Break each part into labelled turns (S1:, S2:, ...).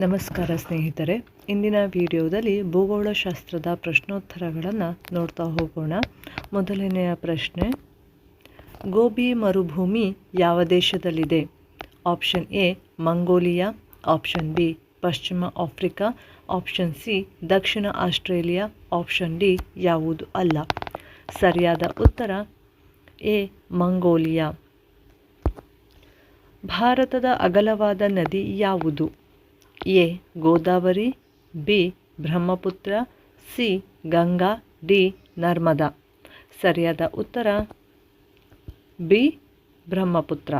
S1: ನಮಸ್ಕಾರ ಸ್ನೇಹಿತರೆ, ಇಂದಿನ ವಿಡಿಯೋದಲ್ಲಿ ಭೂಗೋಳಶಾಸ್ತ್ರದ ಪ್ರಶ್ನೋತ್ತರಗಳನ್ನು ನೋಡ್ತಾ ಹೋಗೋಣ. ಮೊದಲನೆಯ ಪ್ರಶ್ನೆ, ಗೋಬಿ ಮರುಭೂಮಿ ಯಾವ ದೇಶದಲ್ಲಿದೆ? Option A, Mongolia, option B, ಪಶ್ಚಿಮ ಆಫ್ರಿಕಾ, ಆಪ್ಷನ್ ಸಿ, ದಕ್ಷಿಣ ಆಸ್ಟ್ರೇಲಿಯಾ, ಆಪ್ಷನ್ ಡಿ, ಯಾವುದು ಅಲ್ಲ. ಸರಿಯಾದ ಉತ್ತರ ಎ, ಮಂಗೋಲಿಯಾ. ಭಾರತದ ಅಗಲವಾದ ನದಿ ಯಾವುದು? A. Godavari, B. Brahmaputra, C. Ganga, D. Narmada. ಸರಿಯಾದ ಉತ್ತರ? ಬಿ. ಬ್ರಹ್ಮಪುತ್ರ.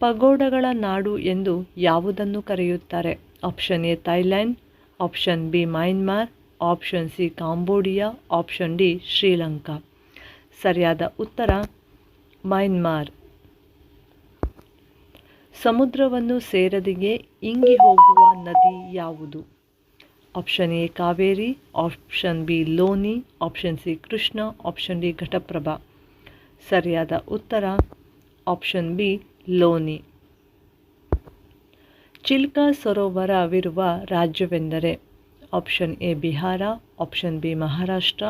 S1: ಪಗೋಡಗಳ ನಾಡು ಎಂದು ಯಾವುದನ್ನು ಕರೆಯುತ್ತಾರೆ? Option A, Thailand, option B, Myanmar, option C, Cambodia, option D, Sri Lanka. ಸರಿಯಾದ ಉತ್ತರ? ಮಯನ್ಮಾರ್. ಸಮುದ್ರವನ್ನು ಸೇರದಿಗೆ ಇಂಗಿ ಹೋಗುವ ನದಿ ಯಾವುದು? Option A, Kaveri, option B, Luni, option C, Krishna, option D, Ghataprabha. ಸರಿಯಾದ ಉತ್ತರ, ಆಪ್ಷನ್ ಬಿ, ಲೋನಿ. ಚಿಲ್ಕಾ ಸರೋವರವಿರುವ ರಾಜ್ಯವೆಂದರೆ option A, Bihar, option B, Maharashtra,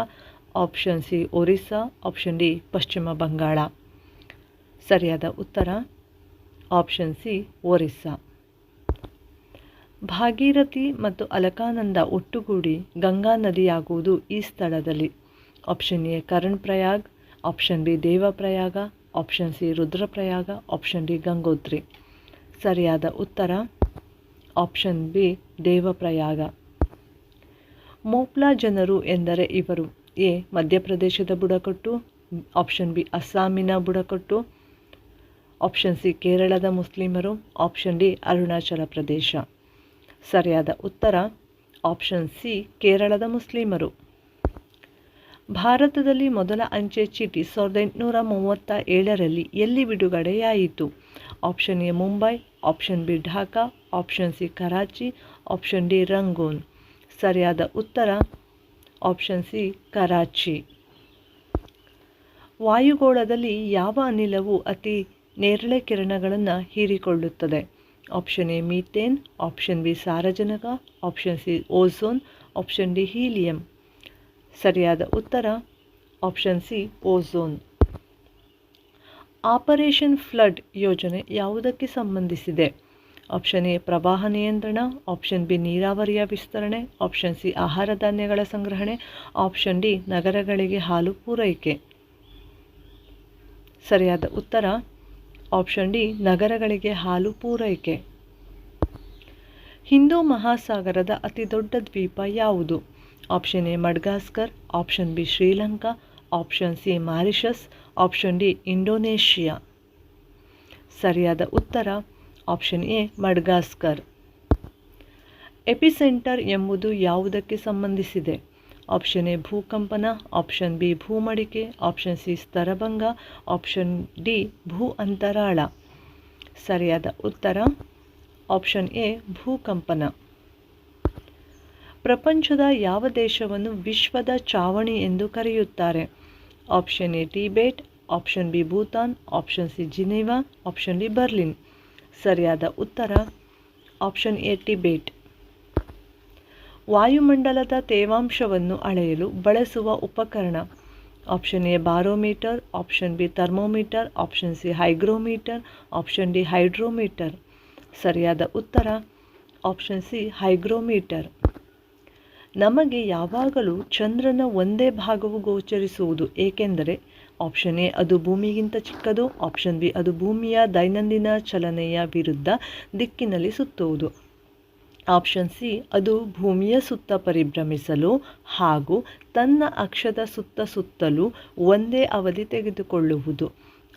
S1: option C, Orissa, option D, ಪಶ್ಚಿಮ ಬಂಗಾಳ. ಸರಿಯಾದ ಉತ್ತರ ಆಪ್ಷನ್ ಸಿ ಒರಿಸ್ಸಾ. ಭಾಗೀರಥಿ ಮತ್ತು ಅಲಕಾನಂದ ಒಟ್ಟುಗೂಡಿ ಗಂಗಾ ನದಿಯಾಗುವುದು ಈ ಸ್ಥಳದಲ್ಲಿ. Option A Karnaprayag. Option B Devaprayag option C Rudraprayag option D Gangotri. ಸರಿಯಾದ ಉತ್ತರ? ಆಪ್ಷನ್ ಬಿ ದೇವಪ್ರಯಾಗ ಮೋಪ್ಲಾ ಜನರು ಎಂದರೆ ಇವರು. ಎ, ಮಧ್ಯಪ್ರದೇಶದ ಬುಡಕಟ್ಟು. ಆಪ್ಷನ್ ಬಿ ಅಸ್ಸಾಮಿನ ಬುಡಕಟ್ಟು. ಆಪ್ಷನ್ ಸಿ ಕೇರಳದ ಮುಸ್ಲಿಮರು ಆಪ್ಷನ್ ಡಿ ಅರುಣಾಚಲ ಪ್ರದೇಶ ಸರಿಯಾದ ಉತ್ತರ ಆಪ್ಷನ್ ಸಿ ಕೇರಳದ ಮುಸ್ಲಿಮರು ಭಾರತದಲ್ಲಿ ಮೊದಲ ಅಂಚೆ ಚೀಟಿ ಸಾವಿರದ ಎಂಟುನೂರ ಮೂವತ್ತ ಏಳರಲ್ಲಿ ಎಲ್ಲಿ ಬಿಡುಗಡೆಯಾಯಿತು? Option A Mumbai option B Dhaka option C Karachi option D Rangoon ಸರಿಯಾದ ಉತ್ತರ ಆಪ್ಷನ್ ಸಿ ಕರಾಚಿ ವಾಯುಗೋಳದಲ್ಲಿ ಯಾವ ಅನಿಲವು ಅತಿ ನೇರಳೆ ಕಿರಣಗಳನ್ನು ಹೀರಿಕೊಳ್ಳುತ್ತದೆ. Option A methane option B ಸಾರಜನಕ. Option C ozone option D helium ಸರಿಯಾದ ಉತ್ತರ? Option C ozone operation flood ಯೋಜನೆ ಯಾವುದಕ್ಕೆ ಸಂಬಂಧಿಸಿದೆ? ಆಪ್ಷನ್ ಎ ಪ್ರವಾಹ ನಿಯಂತ್ರಣ. ಆಪ್ಷನ್ ಬಿ ನೀರಾವರಿಯ ವಿಸ್ತರಣೆ. ಆಪ್ಷನ್ ಸಿ ಆಹಾರ ಧಾನ್ಯಗಳ ಸಂಗ್ರಹಣೆ. ಆಪ್ಷನ್ ಡಿ ನಗರಗಳಿಗೆ ಹಾಲು ಪೂರೈಕೆ. ಸರಿಯಾದ ಉತ್ತರ? ಆಪ್ಷನ್ ಡಿ ನಗರಗಳಿಗೆ ಹಾಲು ಪೂರೈಕೆ. ಹಿಂದೂ ಮಹಾಸಾಗರದ ಅತಿ ದೊಡ್ಡ ದ್ವೀಪ ಯಾವುದು? Option A Madagascar option B Sri Lanka option C Mauritius option D Indonesia. ಸರಿಯಾದ ಉತ್ತರ ಆಪ್ಷನ್ ಎ ಮಡ್ಗಾಸ್ಕರ್. ಎಪಿಸೆಂಟರ್ ಎಂಬುದು ಯಾವುದಕ್ಕೆ ಸಂಬಂಧಿಸಿದೆ? ಆಪ್ಷನ್ ಎ ಭೂಕಂಪನ ಆಪ್ಷನ್ ಬಿ ಭೂಮಡಿಕೆ ಆಪ್ಷನ್ ಸಿ ಸ್ತರಭಂಗ ಆಪ್ಷನ್ ಡಿ ಭೂ ಅಂತರಾಳ ಸರಿಯಾದ ಉತ್ತರ ಆಪ್ಷನ್ ಎ ಭೂಕಂಪನ ಪ್ರಪಂಚದ ಯಾವ ದೇಶವನ್ನು ವಿಶ್ವದ ಚಾವಣಿ ಎಂದು ಕರೆಯುತ್ತಾರೆ? Option A Tibet option B Bhutan option C Geneva option D Berlin ಸರಿಯಾದ ಉತ್ತರ. ಆಪ್ಷನ್ ಎ ಟಿಬೇಟ್ ವಾಯುಮಂಡಲದ ತೇವಾಂಶವನ್ನು ಅಳೆಯಲು ಬಳಸುವ ಉಪಕರಣ. Option A barometer, option B thermometer, option C hygrometer, option D hydrometer. ಸರಿಯಾದ ಉತ್ತರ? Option C hygrometer. ನಮಗೆ ಯಾವಾಗಲೂ ಚಂದ್ರನ ಒಂದೇ ಭಾಗವು ಗೋಚರಿಸುವುದು ಏಕೆಂದರೆ ಆಪ್ಷನ್ ಎ ಅದು ಭೂಮಿಗಿಂತ ಚಿಕ್ಕದು, ಆಪ್ಷನ್ ಬಿ ಅದು ಭೂಮಿಯ ದೈನಂದಿನ ಚಲನೆಯ ವಿರುದ್ಧ ದಿಕ್ಕಿನಲ್ಲಿ ಸುತ್ತುವುದು. ಆಪ್ಷನ್ ಸಿ, ಅದು ಭೂಮಿಯ ಸುತ್ತ ಪರಿಭ್ರಮಿಸಲು ಹಾಗೂ ತನ್ನ ಅಕ್ಷದ ಸುತ್ತ ಸುತ್ತಲೂ ಒಂದೇ ಅವಧಿ ತೆಗೆದುಕೊಳ್ಳುವುದು.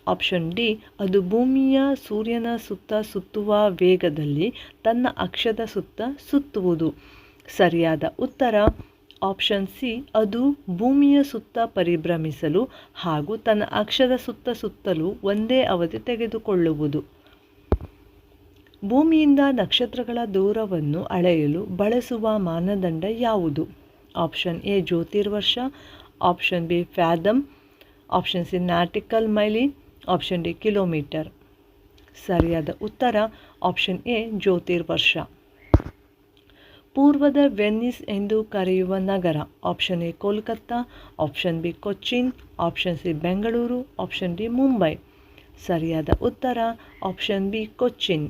S1: ಆಪ್ಷನ್ ಡಿ, ಅದು ಭೂಮಿಯ ಸೂರ್ಯನ ಸುತ್ತ ಸುತ್ತುವ ವೇಗದಲ್ಲಿ ತನ್ನ ಅಕ್ಷದ ಸುತ್ತ ಸುತ್ತುವುದು. ಸರಿಯಾದ ಉತ್ತರ? ಆಪ್ಷನ್ ಸಿ, ಅದು ಭೂಮಿಯ ಸುತ್ತ ಪರಿಭ್ರಮಿಸಲು ಹಾಗೂ ತನ್ನ ಅಕ್ಷದ ಸುತ್ತ ಸುತ್ತಲೂ ಒಂದೇ ಅವಧಿ ತೆಗೆದುಕೊಳ್ಳುವುದು. ಭೂಮಿಯಿಂದ ನಕ್ಷತ್ರಗಳ ದೂರವನ್ನು ಅಳೆಯಲು ಬಳಸುವ ಮಾನದಂಡ ಯಾವುದು? Option A, ಜ್ಯೋತಿರ್ವರ್ಷ. Option B, fathom. Option C, nautical mile. Option D, kilometre. ಸರಿಯಾದ ಉತ್ತರ, ಆಪ್ಷನ್ ಎ, ಜ್ಯೋತಿರ್ವರ್ಷ. ಪೂರ್ವದ ವೆನ್ನಿಸ್ ಎಂದು ಕರೆಯುವ ನಗರ. Option A, Kolkata. Option B, Cochin. Option C, Bengaluru. Option D, Mumbai. ಸರಿಯಾದ ಉತ್ತರ, ಆಪ್ಷನ್ ಬಿ, ಕೊಚ್ಚಿನ್.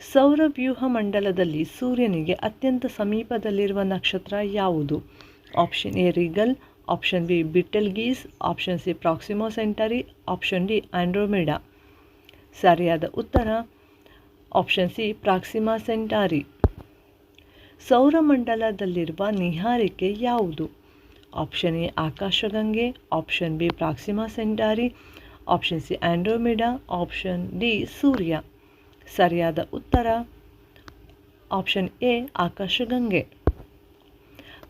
S1: ಸೌರವ್ಯೂಹ ಮಂಡಲದಲ್ಲಿ ಸೂರ್ಯನಿಗೆ ಅತ್ಯಂತ ಸಮೀಪದಲ್ಲಿರುವ ನಕ್ಷತ್ರ ಯಾವುದು? Option A Rigel, option B Betelgeuse option C Proxima Centauri, option D Andromeda. ಸರಿಯಾದ ಉತ್ತರ? Option C Proxima Centauri. ಸೌರಮಂಡಲದಲ್ಲಿರುವ ನಿಹಾರಿಕೆ ಯಾವುದು? Option A ಆಕಾಶಗಂಗೆ, option B Proxima Centauri, option C Andromeda, option D ಸೂರ್ಯ. ಸರಿಯಾದ ಉತ್ತರ? Option A, ಆಕಾಶಗಂಗೆ.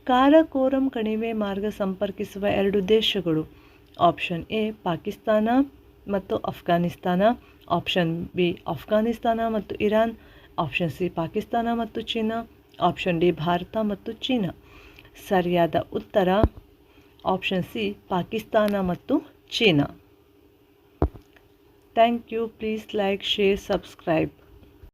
S1: ಕಾರಕೋರಂ ಕಣಿವೆ ಮಾರ್ಗ ಸಂಪರ್ಕಿಸುವ ಎರಡು ದೇಶಗಳು. ಆಪ್ಷನ್ ಎ, ಪಾಕಿಸ್ತಾನ ಮತ್ತು ಅಫ್ಘಾನಿಸ್ತಾನ. ಆಪ್ಷನ್ ಬಿ, ಅಫ್ಘಾನಿಸ್ತಾನ ಮತ್ತು ಇರಾನ್. ಆಪ್ಷನ್ ಸಿ, ಪಾಕಿಸ್ತಾನ ಮತ್ತು ಚೀನಾ. ಆಪ್ಷನ್ ಡಿ, ಭಾರತ ಮತ್ತು ಚೀನಾ. ಸರಿಯಾದ ಉತ್ತರ? ಆಪ್ಷನ್ ಸಿ, ಪಾಕಿಸ್ತಾನ ಮತ್ತು China. Thank you. Please like, share, subscribe.